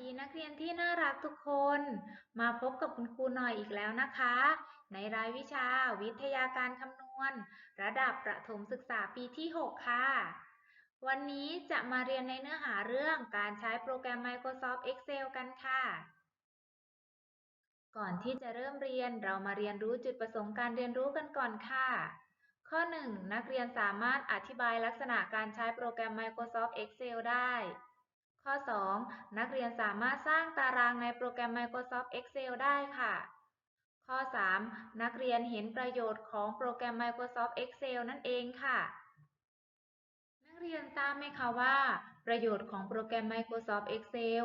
ดีนักเรียนที่น่ารักทุกคน มาพบกับคุณครูหน่อยอีกแล้วนะคะ ในรายวิชาวิทยาการคำนวณ ระดับประถมศึกษาปีที่ 6 ค่ะ วันนี้จะมาเรียนในเนื้อหาเรื่องการใช้โปรแกรม Microsoft Excel กันค่ะ ก่อนที่จะเริ่มเรียนเรามาเรียนรู้จุดประสงค์การเรียนรู้กันก่อนค่ะ ข้อ 1 นักเรียนสามารถอธิบายลักษณะการใช้โปรแกรม Microsoft Excel ได้ ข้อ 2 นักเรียนสามารถสร้างตารางในโปรแกรม Microsoft Excel ได้ค่ะ ข้อ 3 นักเรียนเห็นประโยชน์ของโปรแกรม Microsoft Excel นั่นเองค่ะ นักเรียนทราบไหมคะว่า ประโยชน์ของโปรแกรม Microsoft Excel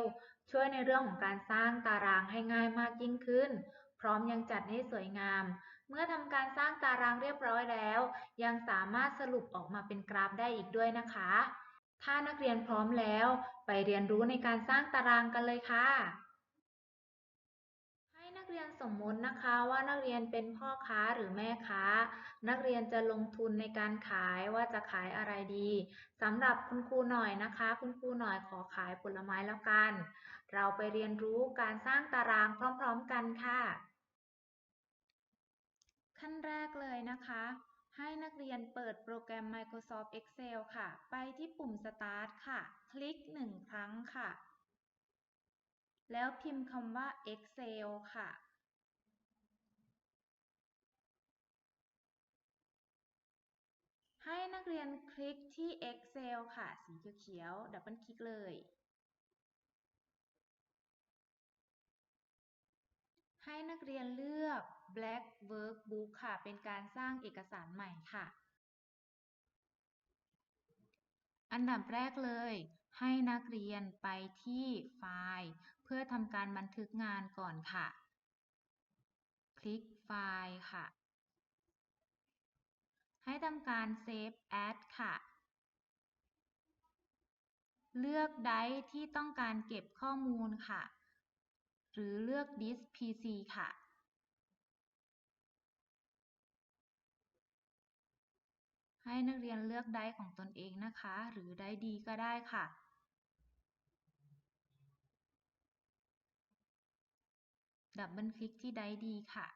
ช่วยในเรื่องของการสร้างตารางให้ง่ายมากยิ่งขึ้น พร้อมยังจัดให้สวยงาม เมื่อทำการสร้างตารางเรียบร้อยแล้ว ยังสามารถสรุปออกมาเป็นกราฟได้อีกด้วยนะคะ ถ้านักเรียนพร้อมแล้ว ไปเรียนรู้ในการสร้างตารางกันเลยค่ะ ให้นักเรียนสมมตินะคะว่านักเรียนเป็นพ่อค้าหรือแม่ค้า นักเรียนจะลงทุนในการขายว่าจะขายอะไรดีสำหรับคุณครูหน่อยนะคะ คุณครูหน่อยขอขายผลไม้แล้วกัน เราไปเรียนรู้การสร้างตารางพร้อม ๆกันค่ะ ขั้นแรกเลยนะคะ ให้นักเรียนเปิดโปรแกรม Microsoft Excel ค่ะ ไปที่ปุ่ม Start ค่ะ คลิกหนึ่งครั้งค่ะ แล้วพิมพ์คำว่า Excel ค่ะ ให้นักเรียนคลิกที่ Excel ค่ะ สีเขียวๆดับเบิลคลิกเลย ให้นักเรียนเลือก Black Workbook ค่ะ เป็นการสร้างเอกสารใหม่ค่ะ อันดับแรกเลย ให้นักเรียนไปที่ไฟล์ เพื่อทำการบันทึกงานก่อนค่ะ คลิกไฟล์ค่ะ ให้ทำการ Save As ค่ะเลือกไดร์ที่ต้องการเก็บข้อมูลค่ะ หรือเลือก Disk PC ค่ะ ให้นักเรียนเลือกไดร์ของตนเองนะคะ หรือไดร์ดีก็ได้ค่ะ ดับเบิลคลิกที่ไดร์ดีค่ะ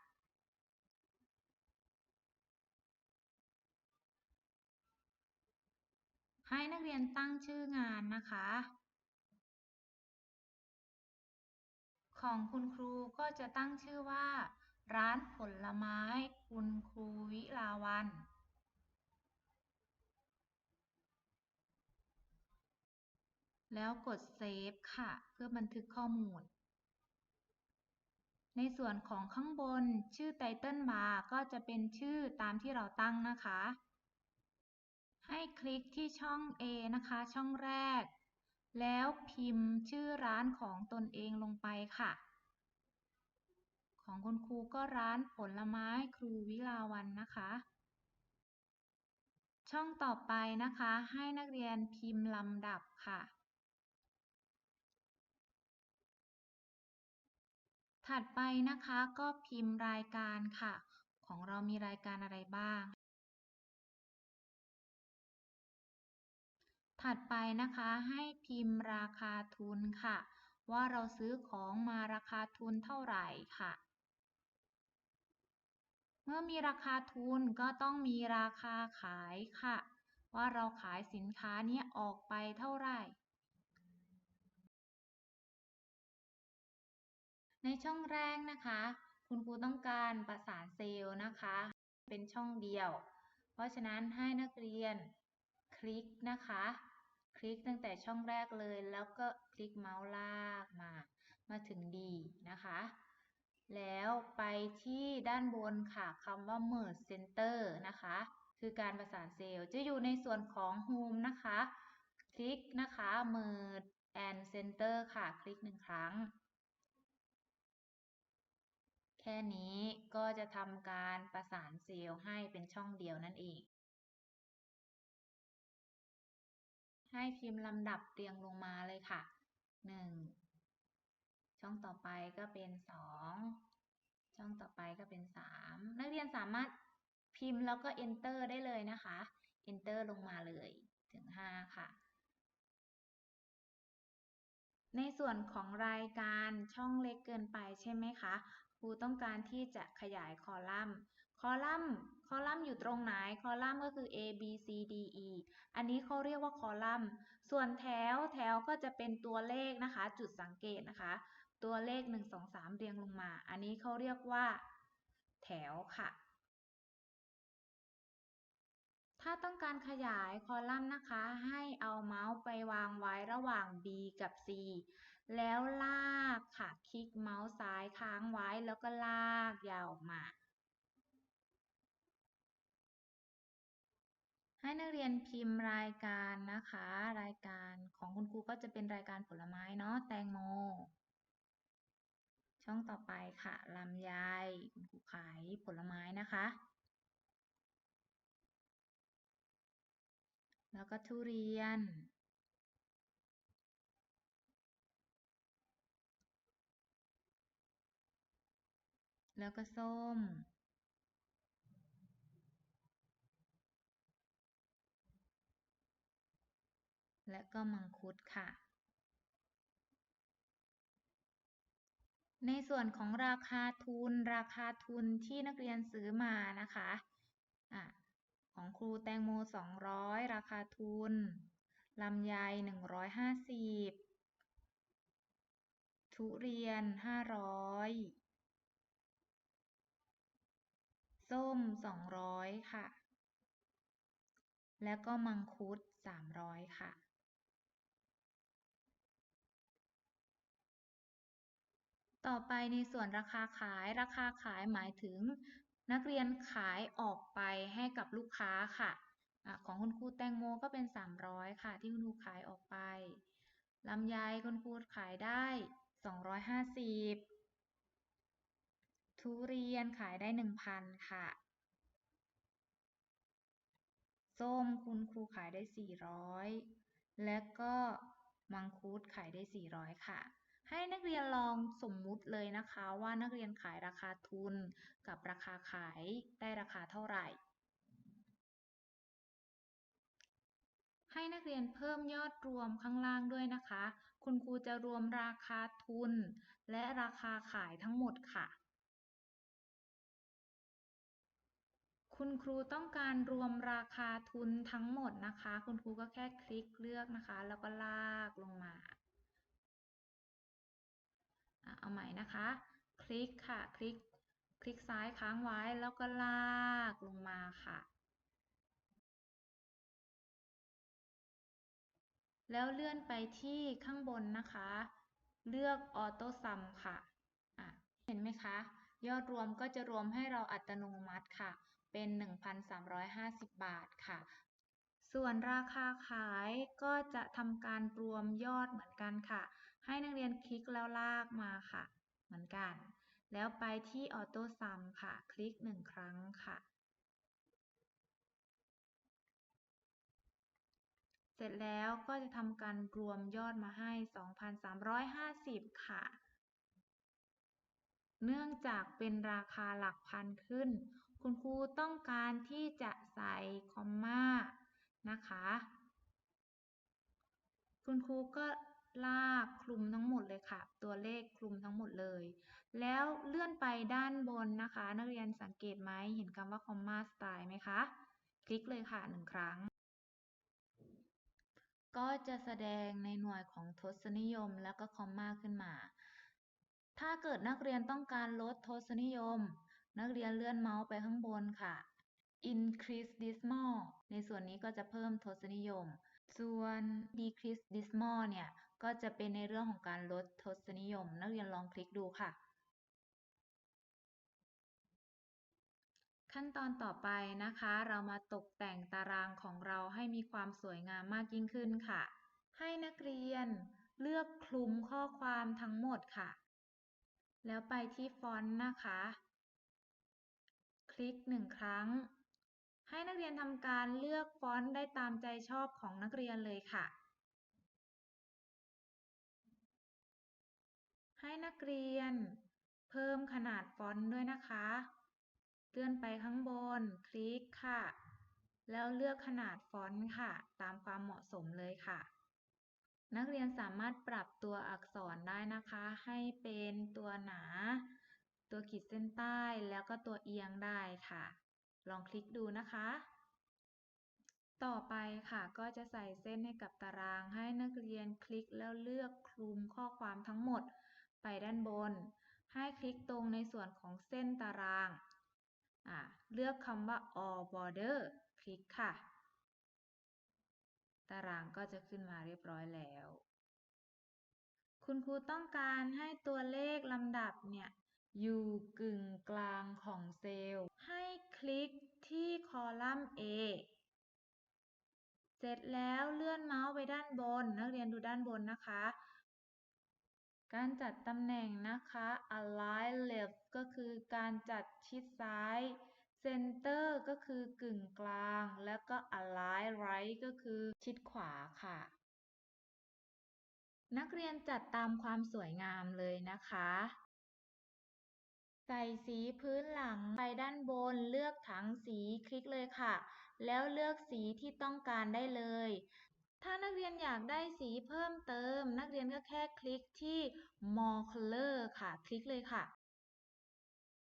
ให้นักเรียนตั้งชื่องานนะคะ ของคุณครูก็จะตั้งชื่อว่า ร้านผลไม้คุณครูวิลาวัน แล้วกดเซฟค่ะ เพื่อบันทึกข้อมูล ในส่วนของข้างบนชื่อไตเติลบาร์ก็จะเป็นชื่อตามที่เราตั้งนะคะ ให้คลิกที่ช่อง A นะคะ ช่องแรก แล้วพิมพ์ชื่อร้านของตนเองลงไปค่ะ ของคุณครูก็ร้านผลไม้ครูวิลาวันนะคะช่องต่อไปนะคะ ให้นักเรียนพิมพ์ลำดับค่ะ ถัดไปนะคะก็พิมพ์รายการค่ะ ของเรามีรายการอะไรบ้าง ถัดไปนะคะให้พิมพ์ราคาทุนค่ะ ว่าเราซื้อของมาราคาทุนเท่าไหร่ค่ะ เมื่อมีราคาทุนก็ต้องมีราคาขายค่ะ ว่าเราขายสินค้านี้ออกไปเท่าไหร่ ในช่องแรกนะคะ คุณครูต้องการประสานเซลล์นะคะ เป็นช่องเดียว เพราะฉะนั้นให้นักเรียนคลิกนะคะ คลิกตั้งแต่ช่องแรกเลย แล้วก็คลิกเมาส์ลากมา มาถึง D นะคะ แล้วไปที่ด้านบนค่ะคำว่า Merge Center นะคะ คือการประสานเซลล์จะอยู่ในส่วนของ Home นะคะ คลิกนะคะ Merge and Center ค่ะ คลิกหนึ่งครั้ง แค่นี้ก็จะทำการประสานเซลล์ให้เป็นช่องเดียวนั่นเอง ให้พิมพ์ลำดับเรียงลงมาเลยค่ะ 1 ช่องต่อไปก็เป็น 2 ช่องต่อไปก็เป็น 3 นักเรียนสามารถพิมพ์แล้วก็ enter ได้เลยนะคะ enter ลงมาเลยถึง 5 ค่ะในส่วนของรายการช่องเล็กเกินไปใช่ไหมคะ รูต้องการที่จะขยายคอลัมน์ คอลัมน์ คอลัมน์อยู่ตรงไหน คอลัมน์ก็คือ A B C D E อันนี้เขาเรียกว่าคอลัมน์ ส่วนแถว แถวก็จะเป็นตัวเลขนะคะ จุดสังเกตนะคะ ตัวเลข 1 2 3 เรียงลงมา อันนี้เขาเรียกว่า แถวค่ะ ถ้าต้องการขยายคอลัมน์นะคะ ให้เอาเมาส์ไปวางไว้ระหว่าง B กับ C แล้วลากค่ะ คลิกเมาส์ซ้ายค้างไว้แล้วก็ลากยาวออกมา ให้นักเรียนพิมพ์รายการนะคะ รายการของคุณครูก็จะเป็นรายการผลไม้เนาะแตงโม ช่องต่อไปค่ะลำไยคุณครูขายผลไม้นะคะ แล้วก็ทุเรียน แล้วก็ส้ม และก็มังคุดค่ะ ในส่วนของราคาทุน ราคาทุนที่นักเรียนซื้อมานะคะอะของครูแตงโม 200 ราคาทุนลำไย 150 ทุเรียน 500 ส้ม 200 ค่ะ แล้วก็มังคุด 300 ค่ะ ต่อไปในส่วนราคาขายราคาขายหมายถึง นักเรียนขายออกไปให้กับลูกค้าค่ะอะของคุณครูแตงโมก็เป็น 300 ค่ะ ที่คุณครูขายออกไปลำไยคุณครูขายได้ 250 ทุเรียนขายได้1,000ค่ะ ส้มคุณครูขายได้400และก็มังคุดขายได้400ค่ะ ให้นักเรียนลองสมมุติเลยนะคะว่านักเรียนขายราคาทุนกับราคาขายได้ราคาเท่าไหร่ ให้นักเรียนเพิ่มยอดรวมข้างล่างด้วยนะคะ คุณครูจะรวมราคาทุนและราคาขายทั้งหมดค่ะ คุณครูต้องการรวมราคาทุนทั้งหมดนะคะ คุณครูก็แค่คลิกเลือกนะคะ แล้วก็ลากลงมาเอาใหม่นะคะ คลิกค่ะ คลิก คลิกซ้ายค้างไว้แล้วก็ลากลงมาค่ะ แล้วเลื่อนไปที่ข้างบนนะคะ เลือกออโต้ซัมค่ะะเห็นไหมคะ ยอดรวมก็จะรวมให้เราอัตโนมัติค่ะ เป็น 1,350 บาทค่ะ ส่วนราคาขายก็จะทำการรวมยอดเหมือนกันค่ะ ให้นักเรียนคลิกแล้วลากมาค่ะ เหมือนกัน แล้วไปที่ออโต้ซัมค่ะ คลิกหนึ่งครั้งค่ะ เสร็จแล้วก็จะทำการรวมยอดมาให้ 2,350 ค่ะเนื่องจากเป็นราคาหลักพันขึ้น คุณครูต้องการที่จะใส่คอมมานะคะ คุณครูก็ลากคลุมทั้งหมดเลยค่ะ ตัวเลขคลุมทั้งหมดเลย แล้วเลื่อนไปด้านบนนะคะ นักเรียนสังเกตไหมเห็นคำว่าคอมมาสไตล์ไหมคะ คลิกเลยค่ะหนึ่งครั้ง ก็จะแสดงในหน่วยของทศนิยมแล้วก็คอมมาขึ้นมา ถ้าเกิดนักเรียนต้องการลดทศนิยม นักเรียนเลื่อนเมาส์ไปข้างบนค่ะ increase decimal ในส่วนนี้ก็จะเพิ่มทศนิยม ส่วน decrease decimal เนี่ย ก็จะเป็นในเรื่องของการลดทศนิยม นักเรียนลองคลิกดูค่ะ ขั้นตอนต่อไปนะคะ เรามาตกแต่งตารางของเราให้มีความสวยงามมากยิ่งขึ้นค่ะ ให้นักเรียนเลือกคลุมข้อความทั้งหมดค่ะ แล้วไปที่ฟอนต์นะคะ คลิกหนึ่งครั้ง ให้นักเรียนทำการเลือกฟอนต์ได้ตามใจชอบของนักเรียนเลยค่ะ ให้นักเรียนเพิ่มขนาดฟอนต์ด้วยนะคะ เลื่อนไปข้างบน คลิกค่ะ แล้วเลือกขนาดฟอนต์ค่ะ ตามความเหมาะสมเลยค่ะ นักเรียนสามารถปรับตัวอักษรได้นะคะ ให้เป็นตัวหนา ตัวขีดเส้นใต้แล้วก็ตัวเอียงได้ค่ะ ลองคลิกดูนะคะ ต่อไปค่ะก็จะใส่เส้นให้กับตารางให้นักเรียนคลิกแล้วเลือกคลุมข้อความทั้งหมดไปด้านบน ให้คลิกตรงในส่วนของเส้นตารางเลือกคำว่า all border คลิกค่ะ ตารางก็จะขึ้นมาเรียบร้อยแล้ว คุณครูต้องการให้ตัวเลขลำดับเนี่ย อยู่กึ่งกลางของเซลล์ ให้คลิกที่คอลัมน์ A เสร็จแล้วเลื่อนเมาส์ไปด้านบน นักเรียนดูด้านบนนะคะ การจัดตำแหน่งนะคะ align left ก็คือการจัดชิดซ้าย center ก็คือกึ่งกลาง แล้วก็ align right ก็คือชิดขวาค่ะ นักเรียนจัดตามความสวยงามเลยนะคะ ใส่สีพื้นหลังไปด้านบน เลือกถังสีคลิกเลยค่ะ แล้วเลือกสีที่ต้องการได้เลย ถ้านักเรียนอยากได้สีเพิ่มเติม นักเรียนก็แค่คลิกที่ more color ค่ะ คลิกเลยค่ะ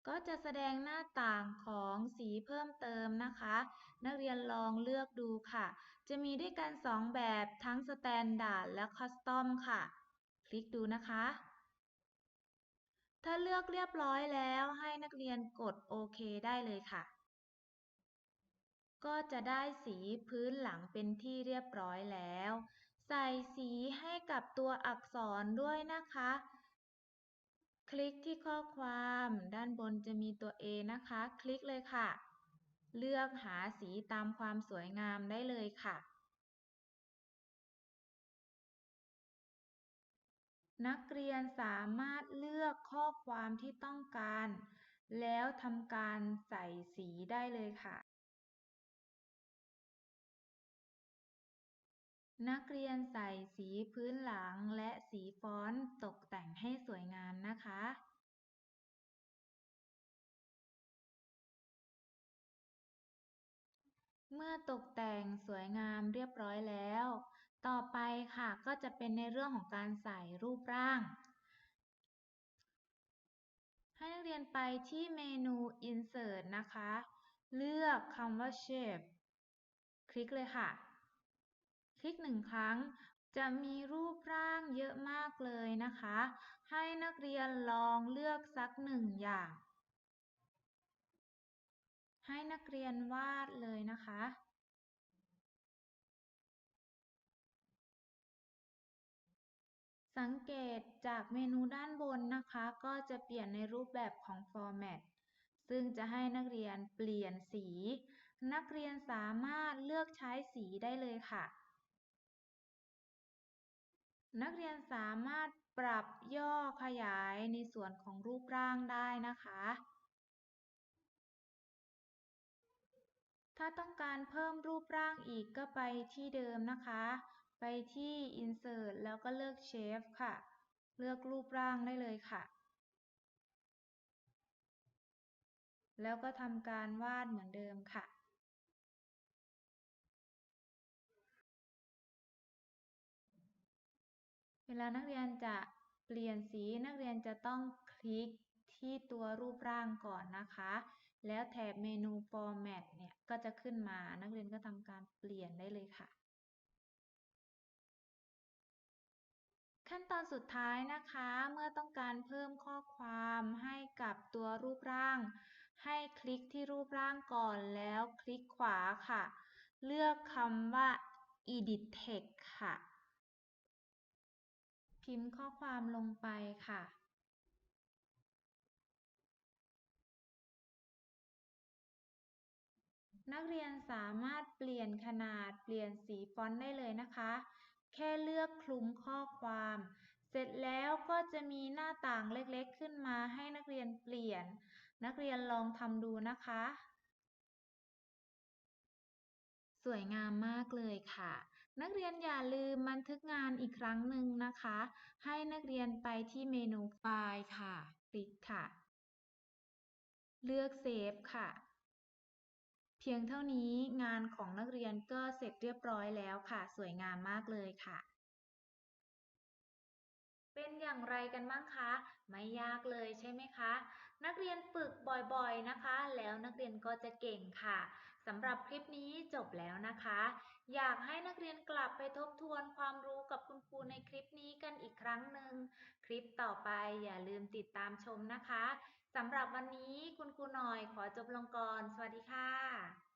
ก็จะแสดงหน้าต่างของสีเพิ่มเติมนะคะ นักเรียนลองเลือกดูค่ะ จะมีด้วยกัน 2 แบบทั้ง Standard และ Custom ค่ะ คลิกดูนะคะ ถ้าเลือกเรียบร้อยแล้วให้นักเรียนกดโอเคได้เลยค่ะ ก็จะได้สีพื้นหลังเป็นที่เรียบร้อยแล้ว ใส่สีให้กับตัวอักษรด้วยนะคะ คลิกที่ข้อความด้านบนจะมีตัว A นะคะ คลิกเลยค่ะ เลือกหาสีตามความสวยงามได้เลยค่ะ นักเรียนสามารถเลือกข้อความที่ต้องการ แล้วทำการใส่สีได้เลยค่ะ นักเรียนใส่สีพื้นหลังและสีฟอนต์ตกแต่งให้สวยงามนะคะเมื่อตกแต่งสวยงามเรียบร้อยแล้ว ต่อไปค่ะก็จะเป็นในเรื่องของการใส่รูปร่าง ให้นักเรียนไปที่เมนู insert นะคะ เลือกคำว่า shape คลิกเลยค่ะ คลิกหนึ่งครั้งจะมีรูปร่างเยอะมากเลยนะคะ ให้นักเรียนลองเลือกสักหนึ่งอย่าง ให้นักเรียนวาดเลยนะคะ สังเกตจากเมนูด้านบนนะคะ ก็จะเปลี่ยนในรูปแบบของ Format ซึ่งจะให้นักเรียนเปลี่ยนสี นักเรียนสามารถเลือกใช้สีได้เลยค่ะ นักเรียนสามารถปรับย่อขยายในส่วนของรูปร่างได้นะคะ ถ้าต้องการเพิ่มรูปร่างอีกก็ไปที่เดิมนะคะ ไปที่ Insert แล้วก็เลือก Shape ค่ะ เลือกรูปร่างได้เลยค่ะ แล้วก็ทำการวาดเหมือนเดิมค่ะ เวลานักเรียนจะเปลี่ยนสีนักเรียนจะต้องคลิกที่ตัวรูปร่างก่อนนะคะ แล้วแถบเมนู Format เนี่ย ก็จะขึ้นมา นักเรียนก็ทำการเปลี่ยนได้เลยค่ะ ขั้นตอนสุดท้ายนะคะ เมื่อต้องการเพิ่มข้อความให้กับตัวรูปร่าง ให้คลิกที่รูปร่างก่อนแล้วคลิกขวาค่ะ เลือกคำว่า edit text ค่ะ พิมพ์ข้อความลงไปค่ะ นักเรียนสามารถเปลี่ยนขนาดเปลี่ยนสีฟอนต์ได้เลยนะคะ แค่เลือกคลุมข้อความ เสร็จแล้วก็จะมีหน้าต่างเล็กๆขึ้นมาให้นักเรียนเปลี่ยน นักเรียนลองทำดูนะคะ สวยงามมากเลยค่ะ นักเรียนอย่าลืมบันทึกงานอีกครั้งหนึ่งนะคะ ให้นักเรียนไปที่เมนูไฟล์ค่ะ คลิกค่ะ เลือกเซฟค่ะ พียงเท่านี้งานของนักเรียนก็เสร็จเรียบร้อยแล้วค่ะ สวยงามมากเลยค่ะ เป็นอย่างไรกันบ้างคะ ไม่ยากเลยใช่ไหมคะ นักเรียนฝึกบ่อยๆนะคะ แล้วนักเรียนก็จะเก่งค่ะสำหรับคลิปนี้จบแล้วนะคะ อยากให้นักเรียนกลับไปทบทวนความรู้กับคุณครูในคลิปนี้กันอีกครั้งหนึ่ง คลิปต่อไปอย่าลืมติดตามชมนะคะ สำหรับวันนี้คุณครูหน่อยขอจบลงก่อน สวัสดีค่ะ